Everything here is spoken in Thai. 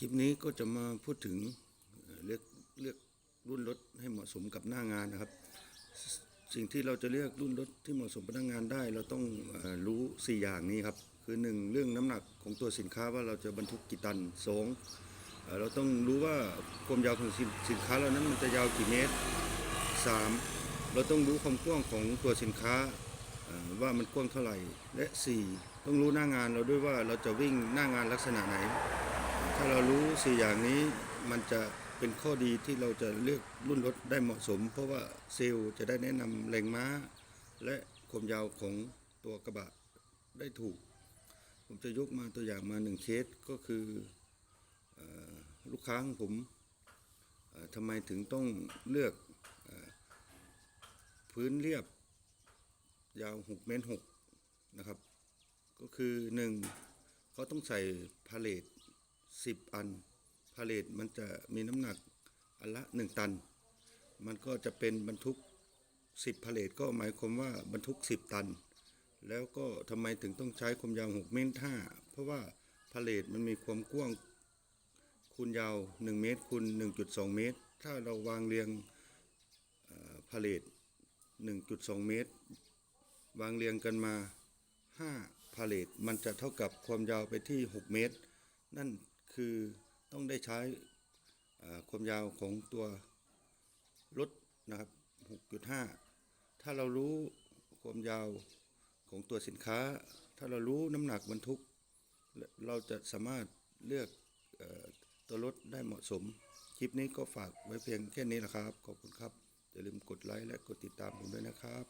คลิปนี้ก็จะมาพูดถึงเลือกเลือกรุ่นรถให้เหมาะสมกับหน้างานนะครับ สิ่งที่เราจะเลือกรุ่นรถที่เหมาะสมกับหน้างานได้ เราต้องอรู้ 4 อย่างนี้ครับ คือ 1 เรื่องน้ำหนักของตัวสินค้าว่าเราจะบรรทุกกี่ตันสองเราต้องรู้ว่าความยาวของสินค้าเรานั้นมันจะยาวกี่เมตร 3. เราต้องรู้ความกว้างของตัวสินค้าว่ามันกว้างเท่าไหร่ และ 4. ต้องรู้หน้างานเราด้วยว่าเราจะวิ่งหน้างานลักษณะไหน ถ้าเรารู้4อย่างนี้มันจะเป็นข้อดีที่เราจะเลือกรุ่นรถได้เหมาะสม เพราะว่าเซลล์จะได้แนะนำแรงม้า และความยาวของตัวกระบะได้ถูก ผมจะยกมาตัวอย่างมาหนึ่งเคสก็คือออลูกค้าของผมทำไมถึงต้องเลือกออพื้นเรียบยาว 6 เมตร6นะครับ ก็คือ 1 เขาต้องใส่พาเลท 10 อันพาเลทมันจะมีน้ำหนักอันละ 1 ตัน มันก็จะเป็นบรรทุก 10พาเลทก็หมายความว่าบรรทุก 10 ตัน แล้วก็ทำไมถึงต้องใช้ความยาว 6 เมตร5เพราะว่าพาเลทมันมีความกว้างคูณยาว 1 เมตรคูณ1.2 เมตร ถ้าเราวางเรียงเอ่อพาเลท1.2 เมตร วางเรียงกันมา 5 พาเลทมันจะเท่ากับความยาวไปที่ 6 เมตร นั่น คือต้องได้ใช้ความยาวของตัวรถนะครับ 6.5 ถ้าเรารู้ความยาวของตัวสินค้า ถ้าเรารู้น้ำหนักบรรทุก เราจะสามารถเลือกอตัวรถได้เหมาะสม คลิปนี้ก็ฝากไว้เพียงแค่นี้แหละครับ ขอบคุณครับ อย่าลืมกดไลค์และกดติดตามผมด้วยนะครับ